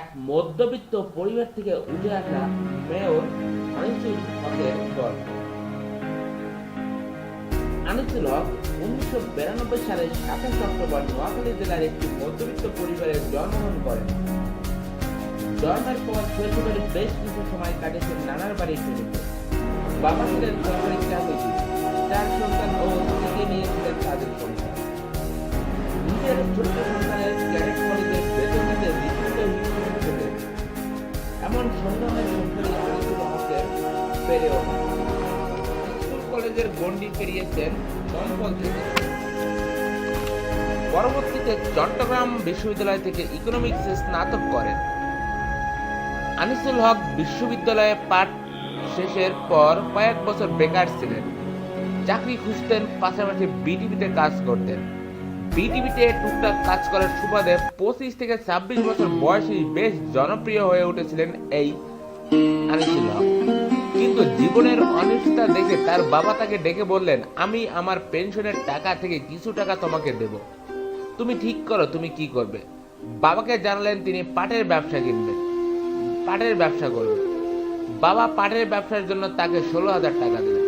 এক মধ্যবিত্ত পরিবার থেকে উঠে আসা মেয়র আনিসুল হকের গল্প আনিসুল হক উনিশশো বিরানব্বই সালের সাতাশ অক্টোবর নোয়াখালী জেলার একটি মধ্যবিত্ত পরিবারে জন্মগ্রহণ করেন। জন্মের পর শৈশবের বেশ কিছু সময় কাটিয়েছেন নানার বাড়ি ফেরিতে বাবা ছিলেন সরকারি চাকরি ওঠেন স্কুল কলেজের গণ্ডি পেরিয়েছেন দমকল থেকে পরবর্তীতে চট্টগ্রাম বিশ্ববিদ্যালয় থেকে ইকোনমিক্সে স্নাতক করেন। আনিসুল হক বিশ্ববিদ্যালয়ে পাঠ শেষের পর কয়েক বছর বেকার ছিলেন। চাকরি খুঁজতেন, পাশাপাশি বিটিভিতে কাজ করতেন। বিটিভিতে টুকটাক কাজ করার সুবাদে পঁচিশ থেকে ছাব্বিশ বছর বয়সী বেশ জনপ্রিয় হয়ে উঠেছিলেন এই আনিসুল হক। কিন্তু জীবনের অনিশ্চয়তা দেখে তার বাবা তাকে ডেকে বললেন, আমি আমার পেনশনের টাকা থেকে কিছু টাকা তোমাকে দেব। তুমি ঠিক করো, তুমি কি করবে? বাবাকে জানালেন, তিনি পাটের ব্যবসা কিনবেন। পাটের ব্যবসা করবে বাবা পাটের ব্যবসার জন্য তাকে ষোলো হাজার টাকা দিলেন।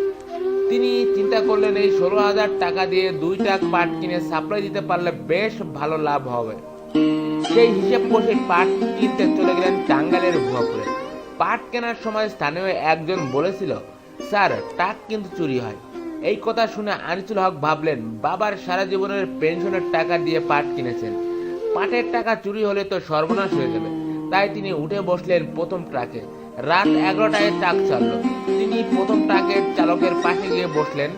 তিনি চিন্তা করলেন, এই ষোলো হাজার টাকা দিয়ে দুই দুইটা পাট কিনে সাপ্লাই দিতে পারলে বেশ ভালো লাভ হবে। সেই হিসেব কষে পাট কিনতে চলে গেলেন টাঙ্গালের ভুয়াপুরে। পাট কেনার সময় স্থানীয় একজন বলেছিল, স্যার, টাক কিন্তু চুরি হয়। এই কথা শুনে আনিসুল হক ভাবলেন, বাবার সারা জীবনের পেনশনের টাকা দিয়ে পাট কিনেছেন। পাটের টাকা চুরি হলে তো সর্বনাশ হয়ে যাবে। তাই তিনি উঠে বসলেন প্রথম ট্রাকে। রাত এগারোটায় ট্রাক চাললো। তিনি প্রথম ট্রাকের চালকের পাশে গিয়ে বসলেন।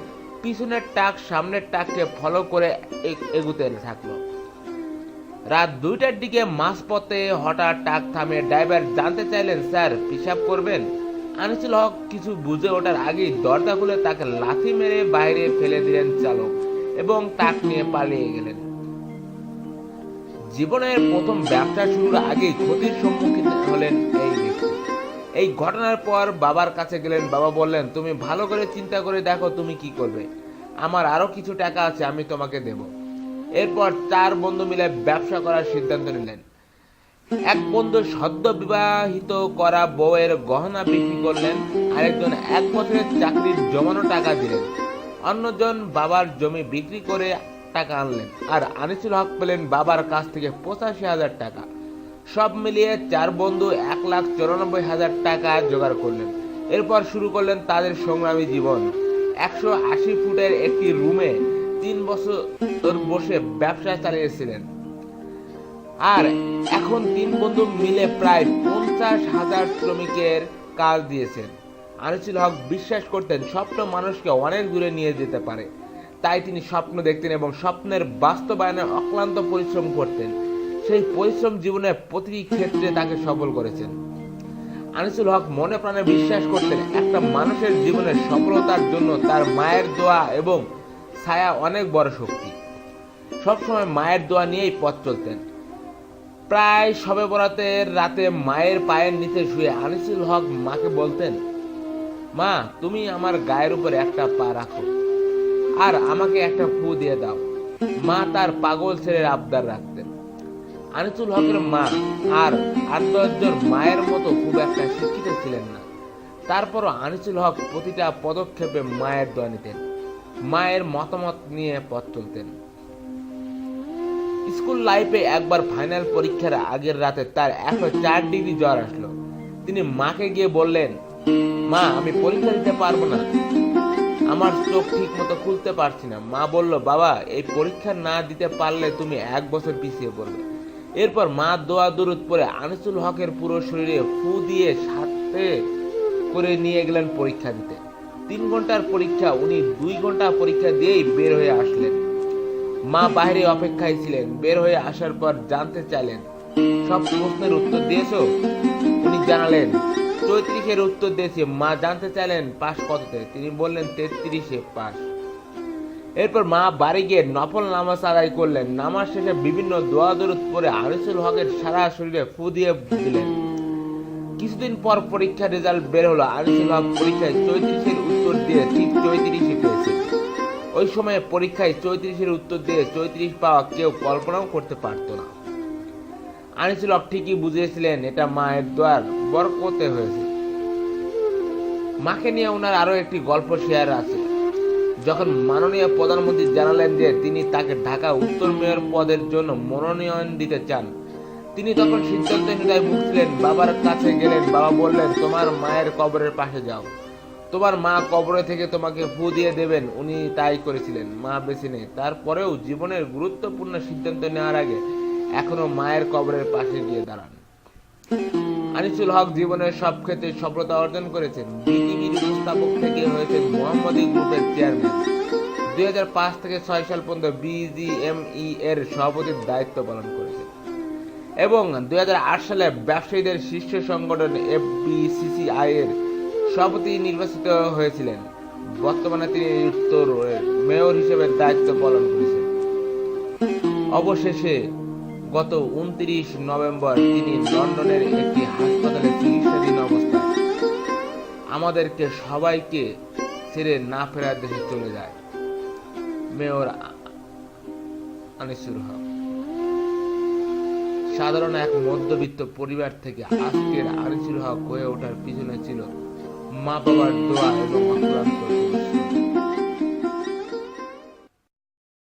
পিছনের ট্রাক সামনের ট্রাককে ফলো করে এগুতে থাকল। রাত দুইটার দিকে মাঝপথে হঠাৎ টাক থামে ড্রাইভার জানতে চাইলেন, স্যার পিসাব করবেন? আনিসুল হক কিছু বুঝে ওঠার আগেই দরজা খুলে তাকে লাথি মেরে বাইরে ফেলে দিলেন চালক এবং টাক নিয়ে পালিয়ে গেলেন। জীবনের প্রথম ব্যবসা শুরুর আগেই ক্ষতির সম্মুখীন হলেন এই ব্যক্তি। এই ঘটনার পর বাবার কাছে গেলেন, বাবা বললেন, তুমি ভালো করে চিন্তা করে দেখো তুমি কি করবে। আমার আরও কিছু টাকা আছে, আমি তোমাকে দেব। এরপর চার বন্ধু মিলে ব্যবসা করার সিদ্ধান্ত নিলেন। এক বন্ধু সদ্য বিবাহিত করা বউয়ের গহনা বিক্রি করলেন, আরেকজন এক বছরের চাকরির জমানো টাকা দিলেন, অন্যজন বাবার জমি বিক্রি করে টাকা আনলেন, আর আনিসুল হক পেলেন বাবার কাছ থেকে পঁচাশি হাজার টাকা। সব মিলিয়ে চার বন্ধু এক লাখ চুরানব্বই হাজার টাকা জোগাড় করলেন। এরপর শুরু করলেন তাদের সংগ্রামী জীবন। একশো আশি ফুটের একটি রুমে তিন বছর বসে ব্যবসা চালিয়েছিলেন। আর এখন তিন বন্ধু মিলে প্রায় পঞ্চাশ হাজার শ্রমিকের কাজ দিয়েছেন। আনিসুল হক বিশ্বাস করতেন, স্বপ্ন মানুষকে অনেক দূরে নিয়ে যেতে পারে। তাই তিনি স্বপ্ন দেখতেন এবং স্বপ্নের বাস্তবায়নে অক্লান্ত পরিশ্রম করতেন। সেই পরিশ্রম জীবনের প্রতিটি ক্ষেত্রে তাকে সফল করেছেন। আনিসুল হক মনে প্রাণে বিশ্বাস করতেন, একটা মানুষের জীবনের সফলতার জন্য তার মায়ের দোয়া এবং ছায়া অনেক বড় শক্তি। সবসময় মায়ের দোয়া নিয়েই পথ চলতেন। প্রায় সবে বরাতের রাতে মায়ের পায়ের নিচে শুয়ে আনিসুল হক মাকে বলতেন, মা, তুমি আমার গায়ের উপর একটা পা রাখো আর আমাকে একটা ফু দিয়ে দাও। মা তার পাগল ছেলের আবদার রাখতেন। আনিসুল হকের মা আর আট দশজন মায়ের মতো খুব একটা শিক্ষিত ছিলেন না। তারপরও আনিসুল হক প্রতিটা পদক্ষেপে মায়ের দোয়া নিতেন। মায়ের মতামত নিয়ে পথ চলতেন স্কুল লাইফে একবার ফাইনাল পরীক্ষার আগের রাতে তার একশো চার ডিগ্রি জ্বর আসলো। তিনি মাকে গিয়ে বললেন, মা, আমি পরীক্ষা দিতে পারব না। আমার চোখ ঠিক মতো খুলতে পারছি না। মা বলল, বাবা, এই পরীক্ষা না দিতে পারলে তুমি এক বছর পিছিয়ে পড়বে। এরপর মা দোয়া দরুদ পরে আনিসুল হকের পুরো শরীরে ফু দিয়ে সাথে করে নিয়ে গেলেন পরীক্ষা দিতে। তিন ঘণ্টার পরীক্ষা, উনি দুই ঘণ্টা পরীক্ষা দিয়েই বের হয়ে আসলেন। মা বাইরে অপেক্ষায় ছিলেন, বের হয়ে আসার পর জানতে চাইলেন, সব প্রশ্নের উত্তর দিয়েছ? উনি জানালেন, চৌত্রিশের উত্তর দিয়েছে। মা জানতে চাইলেন, পাশ কততে? তিনি বললেন, তেত্রিশে পাশ। এরপর মা বাড়ি গিয়ে নফল নামাজ আদায় করলেন। নামাজ শেষে বিভিন্ন দোয়া দরুদ পরে আনিসুল হকের সারা শরীরে ফু দিয়ে দিলেন। কিছুদিন পর পরীক্ষার রেজাল্ট বের হলো আনিসুল হক পরীক্ষায় চৌত্রিশের উত্তর দিয়ে ঠিক চৌত্রিশে পেয়েছে। ওই সময়ে পরীক্ষায় চৌত্রিশের উত্তর দিয়ে চৌত্রিশ পাওয়া কেউ কল্পনাও করতে পারতো না। আনিসুল হক ঠিকই বুঝিয়েছিলেন, এটা মায়ের দোয়ার বরকতে হয়েছে। মাকে নিয়ে ওনার আরও একটি গল্প শেয়ার আছে। যখন মাননীয় প্রধানমন্ত্রী জানালেন যে তিনি তাকে ঢাকা উত্তর মেয়র পদের জন্য মনোনয়ন দিতে চান তিনি তখন সিদ্ধান্তহীনতায় ভুগছিলেন বাবার কাছে গেলেন, বাবা বললেন, তোমার মায়ের কবরের পাশে যাও। তোমার মা কবরে থেকে তোমাকে ফু দিয়ে দেবেন। উনি তাই করেছিলেন, মা বেছে নেই তারপরেও জীবনের গুরুত্বপূর্ণ সিদ্ধান্ত নেওয়ার আগে এখনও মায়ের কবরের পাশে গিয়ে দাঁড়ান। আনিসুল হক জীবনের সব ক্ষেত্রে সফলতা অর্জন করেছেন। বিটিভির উপস্থাপক থেকে হয়েছেন মোহাম্মদী গ্রুপের চেয়ারম্যান। দুই হাজার পাঁচ থেকে ছয় সাল পর্যন্ত বিজিএমই এর সভাপতির দায়িত্ব পালন করেছেন এবং দুই হাজার আট সালে ব্যবসায়ীদের শীর্ষ সংগঠন এফবিসিসিআই এর সভাপতি নির্বাচিত হয়েছিলেন। বর্তমানে তিনি উত্তরের মেয়র হিসেবে দায়িত্ব পালন করেছেন। অবশেষে গত উনত্রিশ নভেম্বর তিনি লন্ডনের একটি হাসপাতালে চিকিৎসাধীন অবস্থায়। আমাদেরকে সবাইকে ছেড়ে না ফেরার দেশে চলে যায়। মেয়র আনিসুর হক। সাধারণ এক মধ্যবিত্ত পরিবার থেকে আজকের আনিসুর হক হয়ে ওঠার পিছনে ছিল মা বাবার দোয়া এবং অক্লান্ত।